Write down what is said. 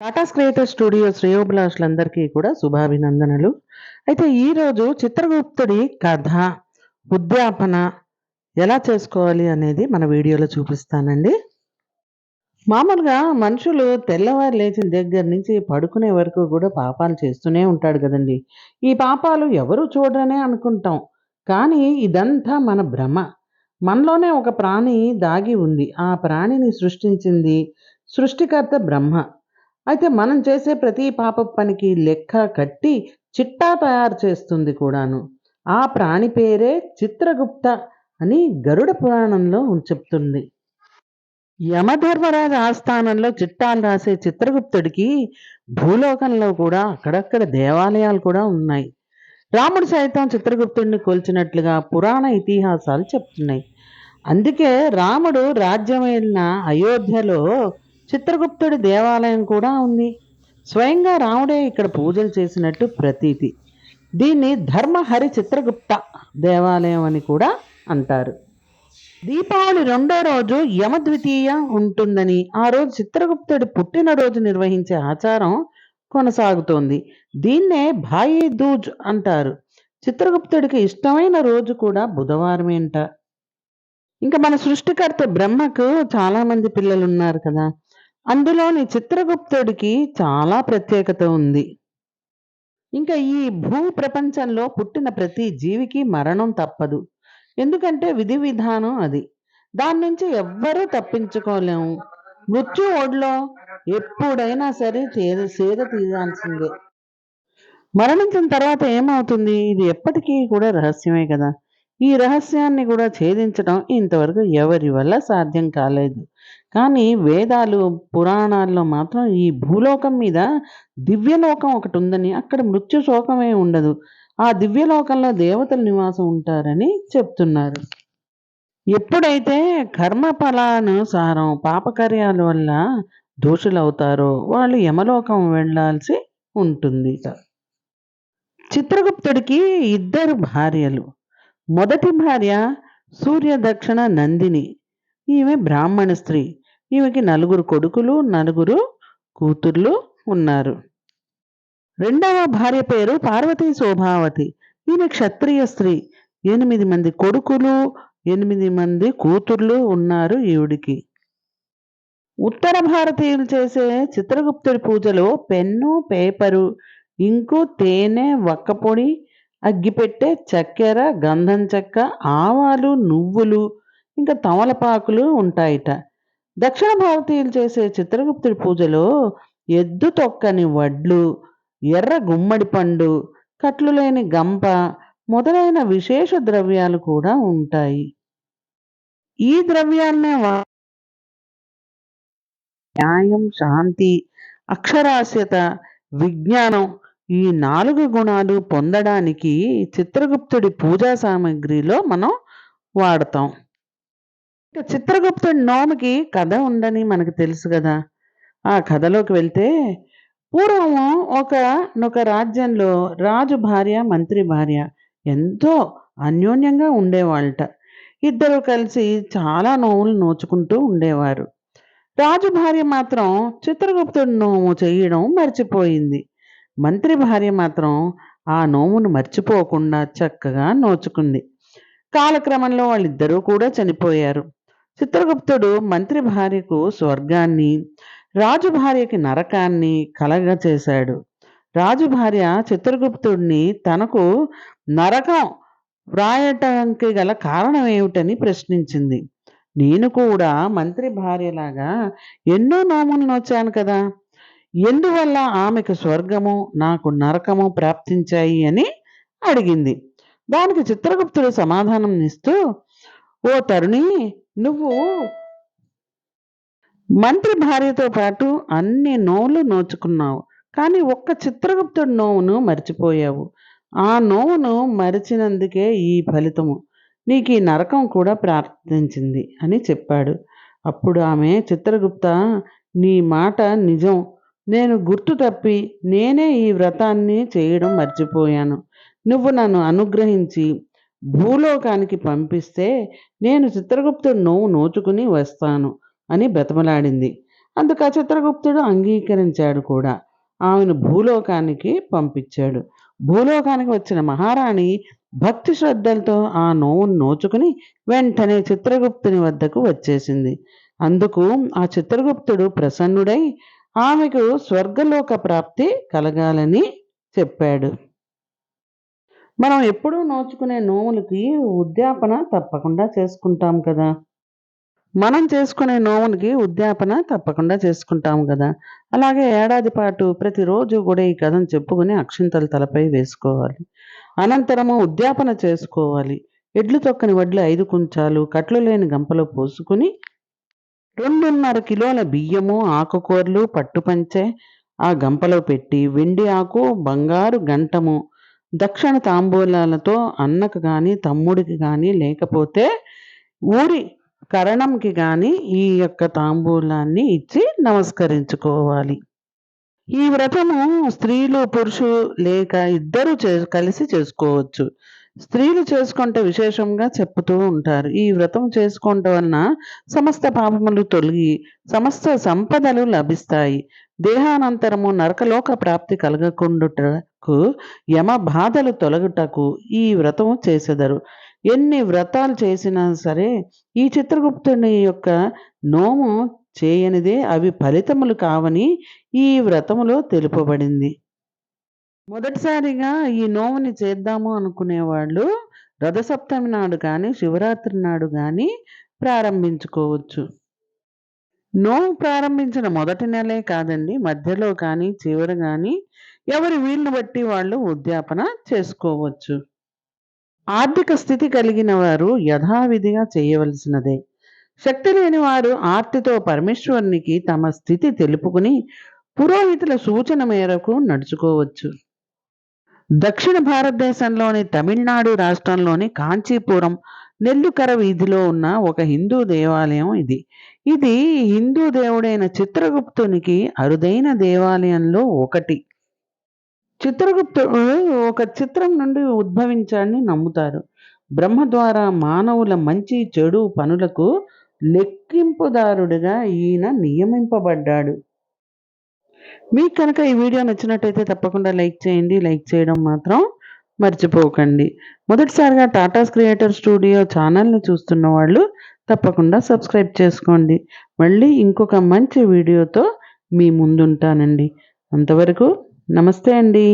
Tatas creator studio శ్రేయోభిలాషులందరికీ కూడా శుభాభినందనలు. అయితే ఈరోజు చిత్రగుప్తుడి కథ ఉద్యాపన ఎలా చేసుకోవాలి అనేది మన వీడియోలో చూపిస్తానండి. మామూలుగా మనుషులు తెల్లవారు లేచిన దగ్గర నుంచి పడుకునే వరకు కూడా పాపాలు చేస్తూనే ఉంటాడు కదండి. ఈ పాపాలు ఎవరు చూడరనే అనుకుంటాం. కానీ ఇదంతా మన భ్రమ. మనలోనే ఒక ప్రాణి దాగి ఉంది. ఆ ప్రాణిని సృష్టించింది సృష్టికర్త బ్రహ్మ. అయితే మనం చేసే ప్రతి పాప పనికి లెక్క కట్టి చిట్టా తయారు చేస్తుంది కూడాను. ఆ ప్రాణి పేరే చిత్రగుప్త అని గరుడ పురాణంలో చెప్తుంది. యమధర్మరాజు ఆస్థానంలో చిట్టాలు రాసే చిత్రగుప్తుడికి భూలోకంలో కూడా అక్కడక్కడ దేవాలయాలు కూడా ఉన్నాయి. రాముడు సైతం చిత్రగుప్తుడిని కొల్చినట్లుగా పురాణ ఇతిహాసాలు చెప్తున్నాయి. అందుకే రాముడు రాజ్యమైన అయోధ్యలో చిత్రగుప్తుడి దేవాలయం కూడా ఉంది. స్వయంగా రాముడే ఇక్కడ పూజలు చేసినట్టు ప్రతీతి. దీన్ని ధర్మహరి చిత్రగుప్త దేవాలయం అని కూడా అంటారు. దీపావళి రెండో రోజు యమద్వితీయ ఉంటుందని ఆ రోజు చిత్రగుప్తుడి పుట్టినరోజు నిర్వహించే ఆచారం కొనసాగుతోంది. దీన్నే భాయి దూజ్ అంటారు. చిత్రగుప్తుడికి ఇష్టమైన రోజు కూడా బుధవారమేంట ఇంకా మన సృష్టికర్త బ్రహ్మకు చాలామంది పిల్లలు ఉన్నారు కదా. అందులోని చిత్రగుప్తుడికి చాలా ప్రత్యేకత ఉంది. ఇంకా ఈ భూ ప్రపంచంలో పుట్టిన ప్రతి జీవికి మరణం తప్పదు. ఎందుకంటే విధి విధానం అది. దాని నుంచి ఎవ్వరూ తప్పించుకోలేము. మృత్యు ఓడిలో ఎప్పుడైనా సరే చేద సేద తీయాల్సిందే మరణించిన తర్వాత ఏమవుతుంది? ఇది ఎప్పటికీ కూడా రహస్యమే కదా. ఈ రహస్యాన్ని కూడా ఛేదించడం ఇంతవరకు ఎవరి వల్ల సాధ్యం కాలేదు. కానీ వేదాలు పురాణాల్లో మాత్రం ఈ భూలోకం మీద దివ్యలోకం ఒకటి ఉందని అక్కడ మృత్యు శోకమే ఉండదు. ఆ దివ్యలోకంలో దేవతల నివాసం ఉంటారని చెప్తున్నారు. ఎప్పుడైతే కర్మ ఫలానుసారం పాపకార్యాల వల్ల దోషులవుతారో వాళ్ళు యమలోకం వెళ్ళాల్సి ఉంటుంది చిత్రగుప్తుడికి ఇద్దరు భార్యలు. మొదటి భార్య సూర్యదక్షిణ నందిని. ఈమె బ్రాహ్మణ స్త్రీ. ఈమెకి నలుగురు కొడుకులు నలుగురు కూతుర్లు ఉన్నారు. రెండవ భార్య పేరు పార్వతీ శోభావతి. ఈమె క్షత్రియ స్త్రీ. ఎనిమిది మంది కొడుకులు ఎనిమిది మంది కూతుర్లు ఉన్నారు ఈవిడికి. ఉత్తర భారతీయులు చేసే చిత్రగుప్తుడి పూజలో పెన్ను పేపరు ఇంకు తేనె వక్కపొడి అగ్గిపెట్టె చక్కెర గంధం చెక్క ఆవాలు నువ్వులు ఇంకా తమలపాకులు ఉంటాయిట. దక్షిణ భారతీయులు చేసే చిత్రగుప్తుడి పూజలో ఎద్దు తొక్కని వడ్లు ఎర్ర గుమ్మడి పండు కట్లు లేని గంప మొదలైన విశేష ద్రవ్యాలు కూడా ఉంటాయి. ఈ ద్రవ్యాలనే న్యాయం శాంతి అక్షరాస్యత విజ్ఞానం ఈ నాలుగు గుణాలు పొందడానికి చిత్రగుప్తుడి పూజా సామాగ్రిలో మనం వాడతాం. ఇక చిత్రగుప్తుడి నోముకి కథ ఉందని మనకు తెలుసు కదా. ఆ కథలోకి వెళ్తే పూర్వం ఒక ఒక రాజ్యంలో రాజు భార్య మంత్రి భార్య ఎంతో అన్యోన్యంగా ఉండేవాళ్ళట. ఇద్దరు కలిసి చాలా నోములు నోచుకుంటూ ఉండేవారు. రాజు భార్య మాత్రం చిత్రగుప్తుడి నోము చేయడం మర్చిపోయింది. మంత్రి భార్య మాత్రం ఆ నోమును మర్చిపోకుండా చక్కగా నోచుకుంది. కాలక్రమంలో వాళ్ళిద్దరూ కూడా చనిపోయారు. చిత్రగుప్తుడు మంత్రి భార్యకు స్వర్గాన్ని రాజు భార్యకి నరకాన్ని కలగ చేశాడు. రాజు భార్య చిత్రగుప్తుడిని తనకు నరకం వ్రాయటానికి గల కారణం ఏమిటని ప్రశ్నించింది. నేను కూడా మంత్రి భార్యలాగా ఎన్నో నోములు నోచాను కదా! ఎందువల్ల ఆమెకు స్వర్గము నాకు నరకము ప్రాప్తించాయి అని అడిగింది. దానికి చిత్రగుప్తుడు సమాధానం ఇస్తూ ఓ తరుణి నువ్వు మంత్రి భార్యతో పాటు అన్ని నోవులు నోచుకున్నావు కానీ ఒక్క చిత్రగుప్తుడి నోవును మర్చిపోయావు. ఆ నోవును మరిచినందుకే ఈ ఫలితము. నీకు ఈ నరకం కూడా ప్రార్థించింది అని చెప్పాడు. అప్పుడు ఆమె చిత్రగుప్త నీ మాట నిజం. నేను గుర్తు తప్పి నేనే ఈ వ్రతాన్ని చేయడం మర్చిపోయాను. నువ్వు నన్ను అనుగ్రహించి భూలోకానికి పంపిస్తే నేను చిత్రగుప్తుడు నోవు నోచుకుని వస్తాను అని బ్రతమలాడింది. అందుకు ఆ చిత్రగుప్తుడు అంగీకరించాడు కూడా. ఆమెను భూలోకానికి పంపించాడు. భూలోకానికి వచ్చిన మహారాణి భక్తి శ్రద్ధలతో ఆ నోవును నోచుకుని వెంటనే చిత్రగుప్తుని వద్దకు వచ్చేసింది. అందుకు ఆ చిత్రగుప్తుడు ప్రసన్నుడై ఆమెకు స్వర్గలోక ప్రాప్తి కలగాలని చెప్పాడు. మనం ఎప్పుడూ నోచుకునే నోములకి ఉద్యాపన తప్పకుండా చేసుకుంటాం కదా. మనం చేసుకునే నోములకి ఉద్యాపన తప్పకుండా చేసుకుంటాం కదా. అలాగే ఏడాది పాటు ప్రతిరోజు కూడా ఈ కథను చెప్పుకుని అక్షింతలు తలపై వేసుకోవాలి. అనంతరము ఉద్యాపన చేసుకోవాలి. ఎడ్లు తొక్కని వడ్లు ఐదు కుంచాలు కట్లు లేని గంపలో పోసుకుని రెండున్నర కిలోల బియ్యము ఆకుకూరలు పట్టుపంచె ఆ గంపలో పెట్టి వెండి ఆకు బంగారు గంటము దక్షిణ తాంబూలాలతో అన్నకు కానీ తమ్ముడికి కానీ లేకపోతే ఊరి కరణంకి కానీ ఈ యొక్క తాంబూలాన్ని ఇచ్చి నమస్కరించుకోవాలి. ఈ వ్రతము స్త్రీలు పురుషులు లేక ఇద్దరు చే కలిసి చేసుకోవచ్చు. స్త్రీలు చేసుకుంటే విశేషంగా చెప్పుతూ ఉంటారు. ఈ వ్రతం చేసుకోవటం వలన సమస్త పాపములు తొలగి సమస్త సంపదలు లభిస్తాయి. దేహానంతరము నరకలోక ప్రాప్తి కలగకుండుటకు యమ బాధలు తొలగుటకు ఈ వ్రతం చేసెదరు. ఎన్ని వ్రతాలు చేసినా సరే ఈ చిత్రగుప్తుని యొక్క నోము చేయనిదే అవి ఫలితములు కావని ఈ వ్రతములో తెలుపబడింది. మొదటిసారిగా ఈ నోముని చేద్దాము అనుకునేవాళ్ళు రథసప్తమి నాడు కానీ శివరాత్రి నాడు కానీ ప్రారంభించుకోవచ్చు. నోము ప్రారంభించిన మొదటి నెలే కాదండి మధ్యలో కానీ చివరి కానీ ఎవరి వీలును బట్టి వాళ్ళు ఉద్యాపన చేసుకోవచ్చు. ఆర్థిక స్థితి కలిగిన వారు యథావిధిగా చేయవలసినదే. శక్తి లేని వారు ఆర్తితో పరమేశ్వరునికి తమ స్థితి తెలుపుకుని పురోహితుల సూచన మేరకు నడుచుకోవచ్చు. దక్షిణ భారతదేశంలోని తమిళనాడు రాష్ట్రంలోని కాంచీపురం నెల్లుకర వీధిలో ఉన్న ఒక హిందూ దేవాలయం ఇది. ఇది హిందూ దేవుడైన చిత్రగుప్తునికి అరుదైన దేవాలయంలో ఒకటి. చిత్రగుప్తుడు ఒక చిత్రం నుండి ఉద్భవించాడని నమ్ముతారు. బ్రహ్మ ద్వారా మానవుల మంచి చెడు పనులకు లెక్కింపుదారుడిగా ఈయన నియమింపబడ్డాడు. మీకు కనుక ఈ వీడియో నచ్చినట్టయితే తప్పకుండా లైక్ చేయండి. లైక్ చేయడం మాత్రం మర్చిపోకండి. మొదటిసారిగా టాటాస్ క్రియేటర్ స్టూడియో ఛానల్ని చూస్తున్న వాళ్ళు తప్పకుండా సబ్స్క్రైబ్ చేసుకోండి. మళ్ళీ ఇంకొక మంచి వీడియోతో మీ ముందుంటానండి. అంతవరకు నమస్తే అండి.